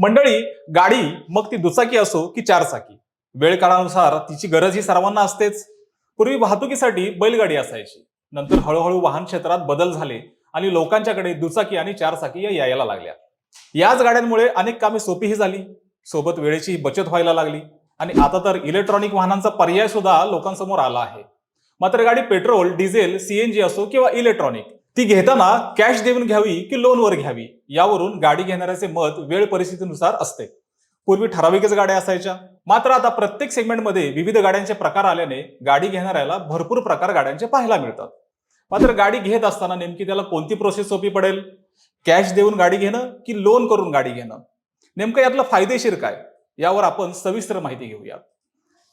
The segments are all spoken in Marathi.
मंडळी गाडी मग ती दुचाकी असो की चारचाकी. वेळ काळानुसार तिची गरज ही सर्वांना असतेच. पूर्वी वाहतुकीसाठी बैलगाडी असायची. नंतर हळूहळू वाहन क्षेत्रात बदल झाले आणि लोकांच्याकडे दुचाकी आणि चारचाकी या यायला लागल्या. याच गाड्यांमुळे अनेक कामे सोपीही झाली. सोबत वेळेची बचत व्हायला लागली. आणि आता तर इलेक्ट्रॉनिक वाहनांचा पर्याय सुद्धा लोकांसमोर आला आहे. मात्र गाडी पेट्रोल डिझेल सीएनजी असो किंवा इलेक्ट्रॉनिक ती घेताना कॅश देऊन घ्यावी की लोनवर घ्यावी? यावरून गाडी घेणाऱ्याचे मत वेळ परिस्थितीनुसार असते. पूर्वी ठराविकच गाड्या असायच्या. मात्र आता प्रत्येक सेगमेंटमध्ये विविध गाड्यांचे प्रकार आल्याने गाडी घेणाऱ्याला भरपूर प्रकार गाड्यांचे पाहायला मिळतात. मात्र गाडी घेत असताना नेमकी त्याला कोणती प्रोसेस सोपी पडेल? कॅश देऊन गाडी घेणं की लोन करून गाडी घेणं? नेमकं यातलं फायदेशीर काय? यावर आपण सविस्तर माहिती घेऊयात.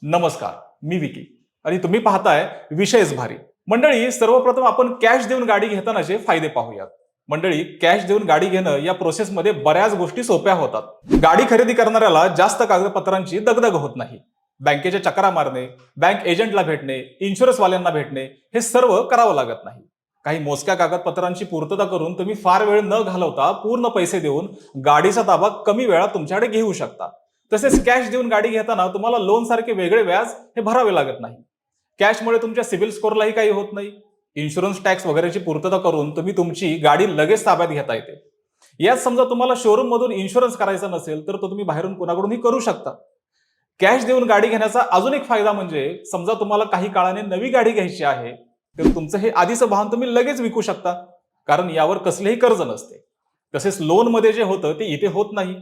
नमस्कार मी विकी. आणि तुम्ही पाहताय विषयच भारी. मंडळी सर्वप्रथम आपण कॅश देऊन गाडी घेतानाचे फायदे पाहूयात. मंडळी कॅश देऊन गाडी घेणं या प्रोसेसमध्ये बऱ्याच गोष्टी सोप्या होतात. गाडी खरेदी करणाऱ्याला जास्त कागदपत्रांची दगदग होत नाही. बँकेच्या चकरा मारणे बँक एजंटला भेटणे इन्शुरन्सवाल्यांना भेटणे हे सर्व करावं लागत नाही. काही मोजक्या कागदपत्रांची पूर्तता करून तुम्ही फार वेळ न घालवता पूर्ण पैसे देऊन गाडीचा ताबा कमी वेळात तुमच्याकडे घेऊ शकता. तसेच कॅश देऊन गाडी घेताना तुम्हाला लोन सारखे वेगळे व्याज हे भरावे लागत नाही. कॅशमुळे तुमच्या सिबिल स्कोरलाही काही होत नाही. इन्शुरन्स टॅक्स वगैरेची पूर्तता करून तुम्ही तुमची गाडी लगेच ताब्यात घेता येते. यात समजा तुम्हाला शोरूम मधून इन्शुरन्स करायचा नसेल तर तो तुम्ही बाहेरून कुणाकडूनही करू शकता. कॅश देऊन गाडी घेण्याचा अजून एक फायदा म्हणजे समजा तुम्हाला काही काळाने नवी गाडी घ्यायची आहे तर तुमचं हे आधीचं वाहन तुम्ही लगेच विकू शकता. कारण यावर कसलेही कर्ज नसते. तसेच लोनमध्ये जे होतं ते इथे होत नाही.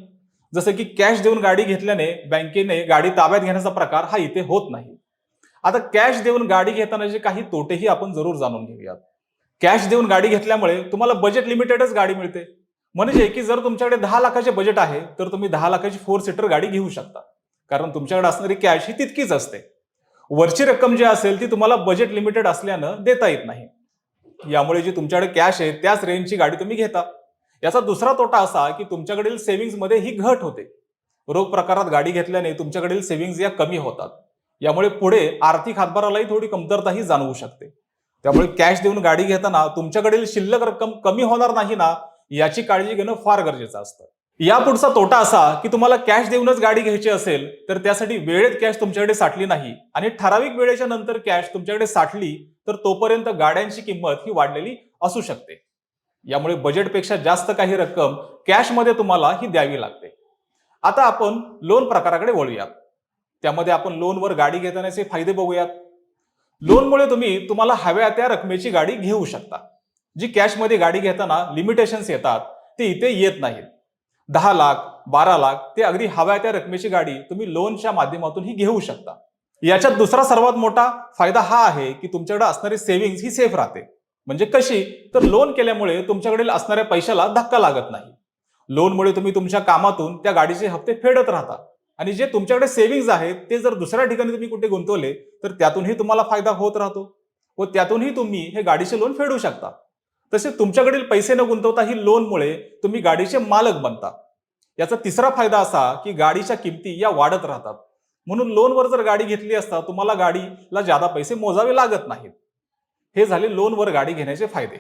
जसं की कॅश देऊन गाडी घेतल्याने बँकेने गाडी ताब्यात घेण्याचा प्रकार हा इथे होत नाही. आता कॅश देऊन गाडी घेतानाचे काही तोटेही आपण जरूर जाणून घेऊयात. कॅश देऊन गाडी घेतल्यामुळे तुम्हाला बजेट लिमिटेडच गाडी मिळते. म्हणजे की जर तुमच्याकडे दहा लाखाचे बजेट आहे तर तुम्ही दहा लाखाची फोर सीटर गाडी घेऊ शकता. कारण तुमच्याकडे असणारी कॅश ही तितकीच असते. वरची रक्कम जी असेल ती तुम्हाला बजेट लिमिटेड असल्यानं देता येत नाही. यामुळे जी तुमच्याकडे कॅश आहे त्याच रेंजची गाडी तुम्ही घेता. याचा दुसरा तोटा असा की तुमच्याकडील सेव्हिंग्समध्ये ही घट होते. रोख प्रकारात गाडी घेतल्याने तुमच्याकडील सेव्हिंग्ज या कमी होतात. यामुळे पुढे आर्थिक हातभारालाही थोडी कमतरताही जाणवू शकते. त्यामुळे कॅश देऊन गाडी घेताना तुमच्याकडील शिल्लक रक्कम कमी होणार नाही ना याची काळजी घेणं फार गरजेचं असतं. या पुढचा तोटा असा की तुम्हाला कॅश देऊनच गाडी घ्यायची असेल तर त्यासाठी वेळेत कॅश तुमच्याकडे साठली नाही आणि ठराविक वेळेच्या नंतर कॅश तुमच्याकडे साठली तर तोपर्यंत गाड्यांची किंमत ही वाढलेली असू शकते. यामुळे बजेटपेक्षा जास्त काही रक्कम कॅशमध्ये तुम्हाला ही द्यावी लागते. आता आपण लोन प्रकाराकडे वळूयात. त्यामध्ये आपण लोनवर गाडी घेतानाचे फायदे बघूयात. लोनमुळे तुम्ही तुम्हाला हव्या त्या रकमेची गाडी घेऊ शकता. जी कॅशमध्ये गाडी घेताना लिमिटेशन्स येतात ते इथे येत नाहीत. दहा लाख बारा लाख ते अगदी हव्या त्या रकमेची गाडी तुम्ही लोनच्या माध्यमातून ही घेऊ शकता. याच्यात दुसरा सर्वात मोठा फायदा हा आहे की तुमच्याकडे असणारी सेव्हिंग ही सेफ राहते. म्हणजे कशी? तर लोन केल्यामुळे तुमच्याकडील असणाऱ्या पैशाला धक्का लागत नाही. लोनमुळे तुम्ही तुमच्या कामातून त्या गाडीचे हप्ते फेडत राहता. आणि जे तुमच्याकडे सेव्हिंग्ज आहेत ते जर दुसऱ्या ठिकाणी तुम्ही कुठे गुंतवले तर त्यातूनही तुम्हाला फायदा होत राहतो. व त्यातूनही तुम्ही हे गाडीचे लोन फेडू शकता. तसे तुमच्याकडील पैसे न गुंतवता ही लोनमुळे तुम्ही गाडीचे मालक बनता. याचा तिसरा फायदा असा की गाडीच्या किमती या वाढत राहतात. म्हणून लोनवर जर गाडी घेतली असता तुम्हाला गाडीला जादा पैसे मोजावे लागत नाहीत. हे झाले लोनवर गाडी घेण्याचे फायदे.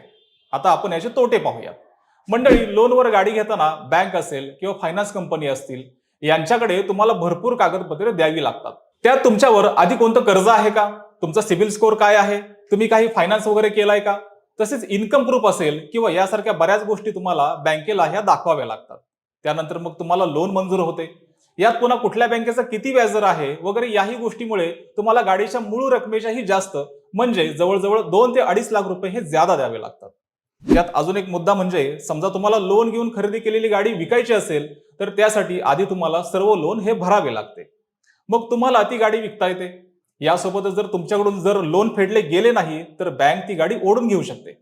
आता आपण याचे तोटे पाहूया मंडळी लोनवर गाडी घेताना बँक असेल किंवा फायनान्स कंपनी असतील यांच्याकडे तुम्हाला भरपूर कागदपत्रे द्यावी लागतात. त्यात तुमच्यावर आधी कोणतं कर्ज आहे का? तुमचा सिबिल स्कोअर काय आहे? तुम्ही काही फायनान्स वगैरे केलाय का? तसेच इन्कम प्रूफ असेल किंवा यासारख्या बऱ्याच गोष्टी तुम्हाला बँकेला ह्या दाखवाव्या लागतात. त्यानंतर मग तुम्हाला लोन मंजूर होते. यात पुन्हा कुठल्या बँकेचा किती व्याजदर आहे? वगैरे याही गोष्टीमुळे तुम्हाला गाडीच्या मूळ रकमेच्याही जास्त म्हणजे जवळजवळ दोन ते अडीच लाख रुपये हे ज्यादा द्यावे लागतात. यात अजून एक मुद्दा म्हणजे समजा तुम्हाला लोन घेऊन खरेदी केलेली गाडी विकायची असेल तर त्यासाठी आधी तुम्हाला सर्व लोन हे भरावे लागते. मग तुम्हाला ती गाडी विकता येते. यासोबतच जर तुमच्याकडून जर लोन फेडले गेले नाही तर बँक ती गाडी ओढून घेऊ शकते.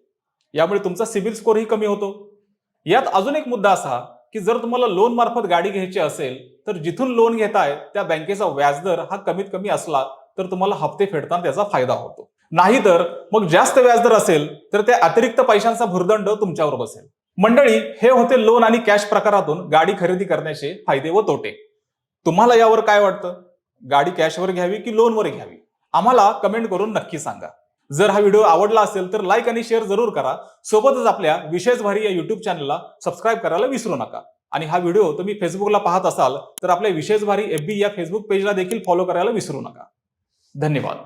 यामुळे तुमचा सिबिल स्कोरही कमी होतो. यात अजून एक मुद्दा असा की जर तुम्हाला लोन मार्फत गाडी घ्यायची असेल तर जिथून लोन घेताय त्या बँकेचा व्याजदर हा कमीत कमी असला तर तुम्हाला हप्ते फेडताना त्याचा फायदा होतो. नाहीतर मग जास्त व्याजदर असेल तर त्या अतिरिक्त पैशांचा भुर्दंड तुमच्यावर बसेल. मंडळी हे होते लोन आणि कॅश प्रकारातून गाडी खरेदी करण्याचे फायदे व तोटे. तुम्हाला यावर काय वाटतं? गाडी कॅशवर घ्यावी की लोनवर घ्यावी? आम्हाला कमेंट करून नक्की सांगा. जर हा व्हिडिओ आवडला असेल तर लाईक आणि शेअर जरूर करा. सोबतच आपल्या विशेष भारी या युट्यूब चॅनलला सबस्क्राईब करायला विसरू नका. आणि हा व्हिडिओ तुम्ही फेसबुकला पाहत असाल तर आपल्या विशेष भारी एफ या फेसबुक पेजला देखील फॉलो करायला विसरू नका. धन्यवाद.